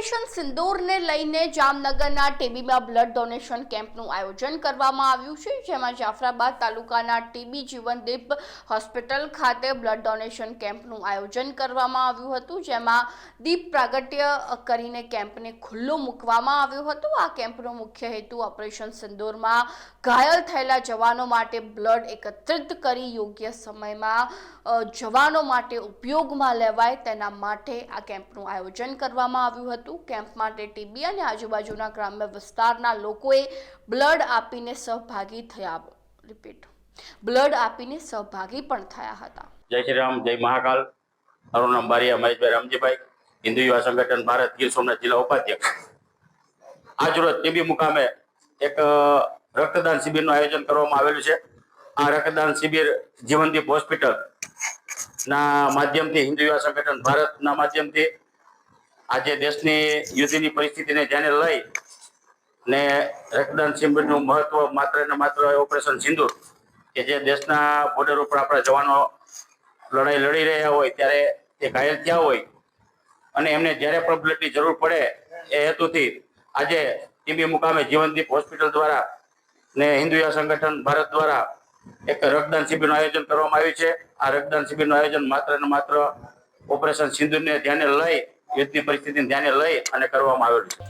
Operation સિંદૂરને લઈને જામનગરના ટીબીમાં blood donation કેમ્પનું આયોજન કરવામાં આવ્યું છે, જેમાં જાફરાબાદ તાલુકાના ટીબી જીવનદીપ હોસ્પિટલ ખાતે બ્લડ ડોનેશન કેમ્પનું આયોજન કરવામાં આવ્યું હતું, જેમાં દીપ પ્રાગટ્ય કરીને કેમ્પને ખુલ્લો મૂકવામાં આવ્યો હતો. આ કેમ્પનો મુખ્ય હેતુ ઓપરેશન સિંદૂરમાં ઘાયલ થયેલા જવાનો માટે બ્લડ એકત્રિત કરી યોગ્ય સમયમાં જવાનો માટે ઉપયોગમાં લેવાય તેના માટે આ કેમ્પનું આયોજન કરવામાં આવ્યું હતું. કેમ્પ માટે ટીબી અને આજુબાજુના ગ્રામ્ય વિસ્તારના લોકોએ બ્લડ આપીને સહભાગી થયા. રિપીટ. બ્લડ આપીને સહભાગી પણ થયા હતા. જય શ્રી રામ, જય મહાકાલ. મારું નામ બારિયા મહેશભાઈ રામજીભાઈ, હિન્દુ યુવા સંગઠન ભારત ગીર સોમનાથ જિલ્લા ઉપાધ્યક્ષ. આજરોજ ટીબી મુકામે એક રક્તદાન શિબિરનું આયોજન કરવામાં આવેલું છે. આ રક્તદાન શિબિર જીવનદીપ હોસ્પિટલ ના માધ્યમથી હિન્દુ યુવા સંગઠન ભારતના માધ્યમથી આજે દેશની યુદ્ધની પરિસ્થિતિને ધ્યાને લઈ ને રક્તદાન શિબિરનું મહત્વ માત્ર ને માત્ર ઓપરેશન સિંદુર, કે જે દેશના બોર્ડર ઉપર આપણા જવાનો લડાઈ લડી રહ્યા હોય ત્યારે તે ઘાયલ થયા હોય અને એમને જ્યારે પણ બ્લડની જરૂર પડે એ હેતુથી આજે ટીબી મુકામે જીવનદીપ હોસ્પિટલ દ્વારા ને હિન્દુયા સંગઠન ભારત દ્વારા એક રક્તદાન શિબિરનું આયોજન કરવામાં આવ્યું છે. આ રક્તદાન શિબિરનું આયોજન માત્ર ને માત્ર ઓપરેશન સિંધુને ધ્યાને લઈ યુદ્ધની પરિસ્થિતિને ધ્યાને લઈ અને કરવામાં આવેલું છે.